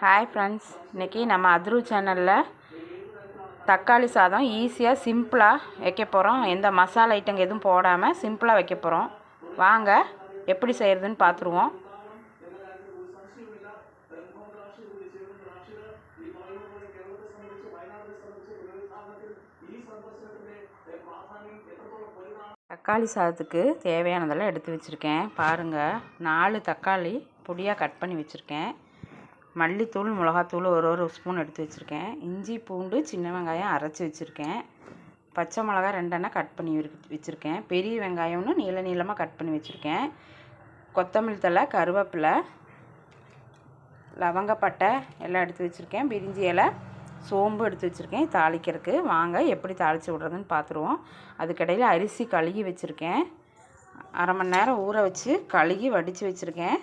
Hi friends இன்றைக்கி நம்ம அத்ரு சேனலில் தக்காளி சாதம் ஈஸியாக சிம்பிளாக வைக்க போகிறோம் எந்த மசாலா ஐட்டங்க எதுவும் போடாமல் சிம்பிளாக வைக்க போகிறோம் வாங்க எப்படி செய்கிறதுன்னு பார்த்துருவோம் தக்காளி சாதத்துக்கு தேவையானதெல்லாம் எடுத்து வச்சுருக்கேன். பாருங்கள் நாலு தக்காளி பொடியாக கட் பண்ணி வச்சுருக்கேன். மல்லித்தூள் மிளகாத்தூள் ஒரு ஒரு ஸ்பூன் எடுத்து வச்சுருக்கேன். இஞ்சி பூண்டு சின்ன வெங்காயம் அரைச்சி வச்சுருக்கேன். பச்சை மிளகா ரெண்டெண்ணா கட் பண்ணி வச்சுருக்கேன். பெரிய வெங்காயம்னு நீள நீளமாக கட் பண்ணி வச்சுருக்கேன். கொத்தமல்லி தழை கருவேப்பிலை லவங்கப்பட்டை எல்லாம் எடுத்து வச்சுருக்கேன். பிரிஞ்சி இலை சோம்பு எடுத்து வச்சுருக்கேன். தாளிக்கிறதுக்கு வாங்க எப்படி தாளித்து விட்றதுன்னு பார்த்துருவோம் அதுக்கிடையில் அரிசி கழுகி வச்சுருக்கேன். அரை மணி நேரம் ஊற வச்சு கழுகி வடித்து வச்சுருக்கேன்.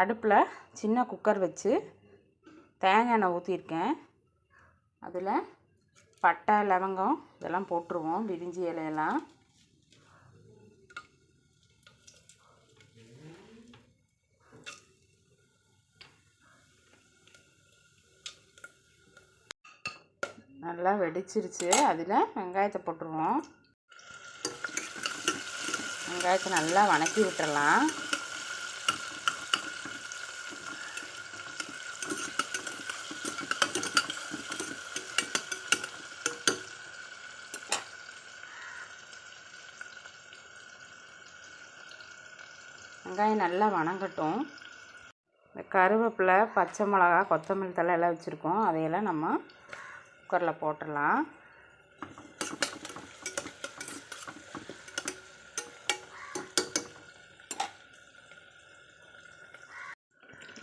அடுப்பில் சின்ன குக்கர் வச்சு தேங்காய் எண்ணெய் ஊற்றிருக்கேன். அதில் பட்டை லவங்கம் இதெல்லாம் போட்டுருவோம் விரிஞ்சி இலையெல்லாம். நல்லா வெடிச்சிருச்சு. அதில் வெங்காயத்தை போட்டுருவோம். வெங்காயத்தை நல்லா வணக்கி விட்டுறலாம். வெங்காயம் நல்லா வணங்கட்டும். இந்த கருவேப்பிலை பச்சை மிளகா கொத்தமல்லி தழை எல்லாம் வச்சுருக்கோம். அதையெல்லாம் நம்ம குக்கரில் போட்டுடலாம்.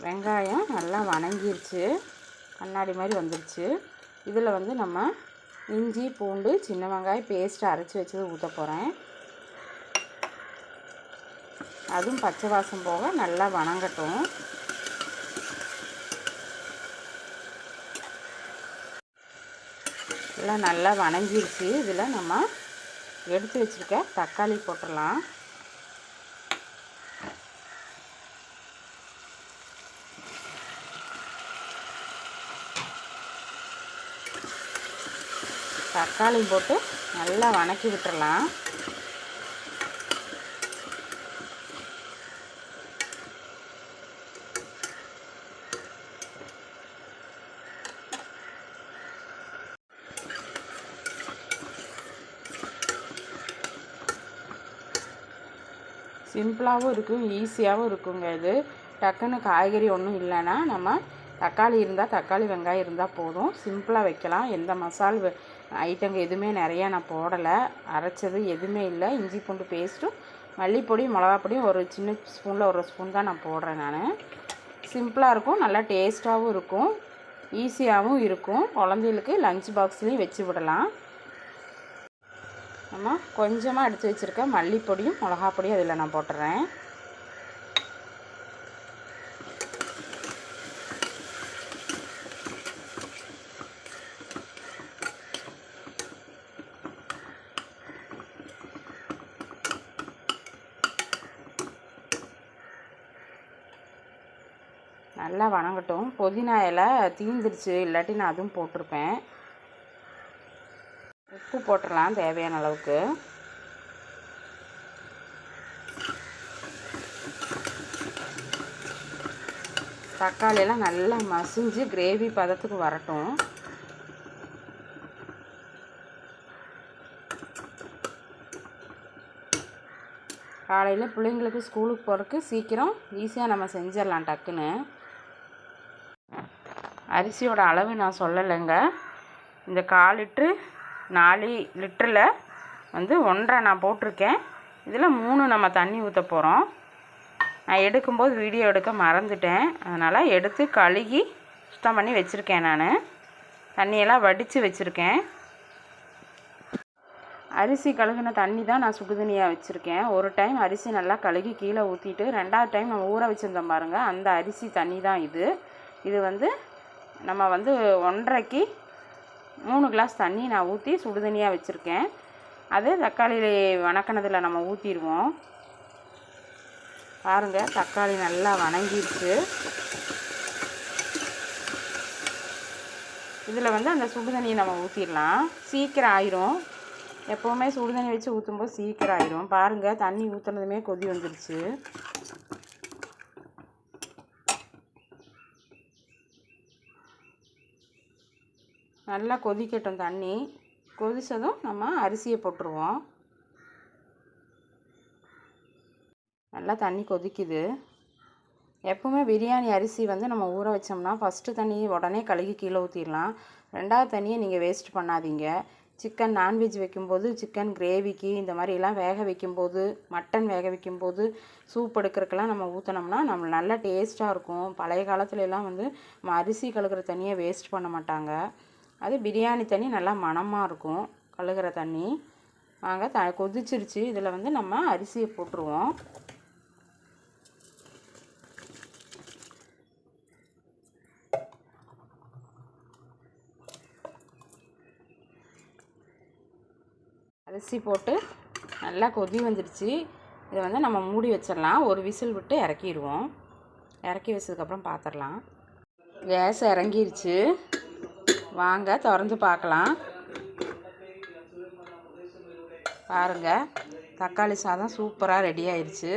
வெங்காயம் நல்லா வணங்கிருச்சு. கண்ணாடி மாதிரி வந்துருச்சு. இதில் வந்து நம்ம இஞ்சி பூண்டு சின்ன வெங்காயம் பேஸ்ட்டு அரைச்சி வச்சது ஊற்ற போகிறேன் அதுவும் பச்சை வாசம் போக நல்லா வணங்கட்டும். எல்லாம் நல்லா வணங்கிருச்சு. இதில் நம்ம எடுத்து வச்சுருக்க தக்காளி போட்டுடலாம். தக்காளி போட்டு நல்லா வணக்கி விட்டுடலாம். சிம்பிளாகவும் இருக்கும் ஈஸியாகவும் இருக்குங்க இது. டக்குன்னு காய்கறி ஒன்றும் இல்லைன்னா நம்ம தக்காளி இருந்தால் தக்காளி வெங்காயம் இருந்தால் போதும். சிம்பிளாக வைக்கலாம். எந்த மசால் ஐட்டங்க எதுவுமே நிறையா நான் போடலை. அரைச்சது எதுவுமே இல்லை. இஞ்சி பூண்டு பேஸ்ட்டும் மல்லிப்பொடி மிளகாப்பொடியும் ஒரு சின்ன ஸ்பூனில் ஒரு ஸ்பூன் தான் நான் போடுறேன் நான். சிம்பிளாக இருக்கும். நல்லா டேஸ்ட்டாகவும் இருக்கும். ஈஸியாகவும் இருக்கும். குழந்தைகளுக்கு லஞ்ச் பாக்ஸ்லேயும் வச்சு விடலாம். நம்ம கொஞ்சமாக எடுத்து வச்சுருக்க மல்லிப்பொடியும் மிளகாப்பொடியும் அதில் நான் போட்டுறேன். நல்லா வணங்கட்டும். புதினா இலை தீந்துருச்சு இல்லாட்டி நான் அதுவும் போட்டிருப்பேன். உப்பு போட்டுடலாம் தேவையான அளவுக்கு. தக்காளியெல்லாம் நல்லா மசிஞ்சு கிரேவி பதத்துக்கு வரட்டும். காலையில் பிள்ளைங்களுக்கு ஸ்கூலுக்கு போகிறதுக்கு சீக்கிரம் ஈஸியாக நம்ம செஞ்சிடலாம் டக்குன்னு. அரிசியோட அளவு நான் சொல்லலைங்க. இந்த கால் லிட்ரு நாலு லிட்டரில் வந்து ஒன்றரை நான் போட்டிருக்கேன். இதில் மூணு நம்ம தண்ணி ஊற்ற போகிறோம் நான் எடுக்கும்போது வீடியோ எடுக்க மறந்துட்டேன். அதனால் எடுத்து கழுகி சுத்தம் பண்ணி வச்சுருக்கேன் நான். தண்ணியெல்லாம் வடித்து வச்சுருக்கேன். அரிசி கழுகுன தண்ணி தான் நான் சுடுதண்ணியாக வச்சுருக்கேன். ஒரு டைம் அரிசி நல்லா கழுகி கீழே ஊற்றிட்டு ரெண்டாவது டைம் நம்ம ஊற வச்சுருந்தோம் பாருங்கள் அந்த அரிசி தண்ணி தான் இது. இது வந்து நம்ம வந்து ஒன்றரைக்கு மூணு கிளாஸ் தண்ணி நான் ஊற்றி சுடுதண்ணியாக வச்சுருக்கேன். அது தக்காளி வணக்கினதில் நம்ம ஊற்றிடுவோம் பாருங்கள் தக்காளி நல்லா வணங்கிடுச்சு. இதில் வந்து அந்த சுடுதண்ணியை நம்ம ஊற்றிடலாம் சீக்கிரம் ஆயிரும். எப்போவுமே சுடுதண்ணி வச்சு ஊற்றும்போது சீக்கிரம் ஆயிரும். பாருங்கள் தண்ணி ஊற்றுனதுமே கொதி வந்துடுச்சு நல்லா கொதிக்கட்டும் தண்ணி. கொதித்ததும் நம்ம அரிசியை போட்டுருவோம். நல்லா தண்ணி கொதிக்குது. எப்போவுமே பிரியாணி அரிசி வந்து நம்ம ஊற வச்சோம்னா ஃபஸ்ட்டு தண்ணி உடனே கழுகி கீழே ஊற்றிடலாம் ரெண்டாவது தண்ணியை நீங்கள் வேஸ்ட் பண்ணாதீங்க. சிக்கன் நான்வெஜ் வைக்கும்போது சிக்கன் கிரேவிக்கு இந்த மாதிரிலாம் வேக வைக்கும்போது மட்டன் வேக வைக்கும்போது சூப் எடுக்கிறதுக்கெல்லாம் நம்ம ஊற்றினோம்னா நம்ம நல்லா டேஸ்ட்டாக இருக்கும். பழைய காலத்துலலாம் வந்து நம்ம அரிசி கழுகிற தண்ணியை வேஸ்ட் பண்ண மாட்டாங்க. அது பிரியாணி தண்ணி நல்லா மணமாக இருக்கும் கழுகிற தண்ணி. வாங்க த கொதிச்சிருச்சு. இதில் வந்து நம்ம அரிசியை போட்டுருவோம். அரிசி போட்டு நல்லா கொதி வந்துடுச்சு இதை வந்து நம்ம மூடி வச்சிடலாம். ஒரு விசில் விட்டு இறக்கிடுவோம். இறக்கி வச்சதுக்கப்புறம் பார்த்துடலாம் கேஸ் இறங்கிருச்சு. வாங்க திறந்து பார்க்கலாம். பாருங்கள் தக்காளி சாதம் சூப்பராக ரெடி ஆயிடுச்சு.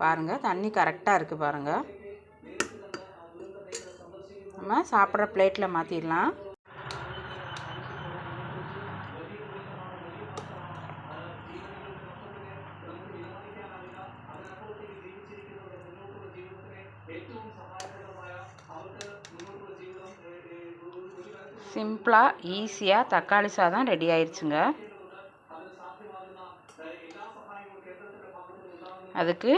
பாருங்கள் தண்ணி கரெக்டாக இருக்குது பாருங்கள் நம்ம சாப்பிட்ற பிளேட்டில் மாற்றிடலாம் சிம்பிளாக ஈஸியாக தக்காளி சாதம் ரெடி ஆயிடுச்சுங்க அதுக்கு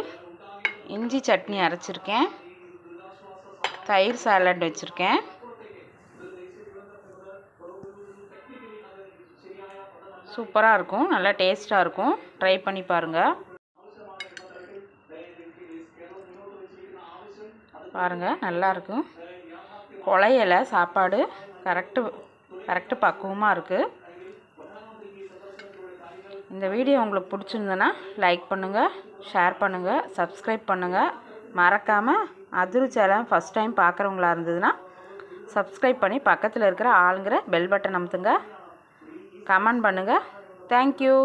இஞ்சி சட்னி அரைச்சிருக்கேன். தயிர் சாலட் வச்சுருக்கேன். சூப்பராக இருக்கும் நல்லா டேஸ்ட்டாக இருக்கும். ட்ரை பண்ணி பாருங்கள் பாருங்கள் நல்லாயிருக்கும் குழையலை சாப்பாடு. கரெக்டு கரெக்டு பக்குவமாக இருக்குது இந்த வீடியோ உங்களுக்கு பிடிச்சிருந்ததுன்னா லைக் பண்ணுங்கள் ஷேர் பண்ணுங்கள் சப்ஸ்கிரைப் பண்ணுங்கள் மறக்காமல் அதிரு சேலம் ஃபஸ்ட் டைம் பார்க்குறவங்களா இருந்ததுன்னா சப்ஸ்கிரைப் பண்ணி பக்கத்தில் இருக்கிற ஆளுங்கிற பெல் பட்டன் அமுத்துங்க. கமெண்ட் பண்ணுங்கள் தேங்க்யூ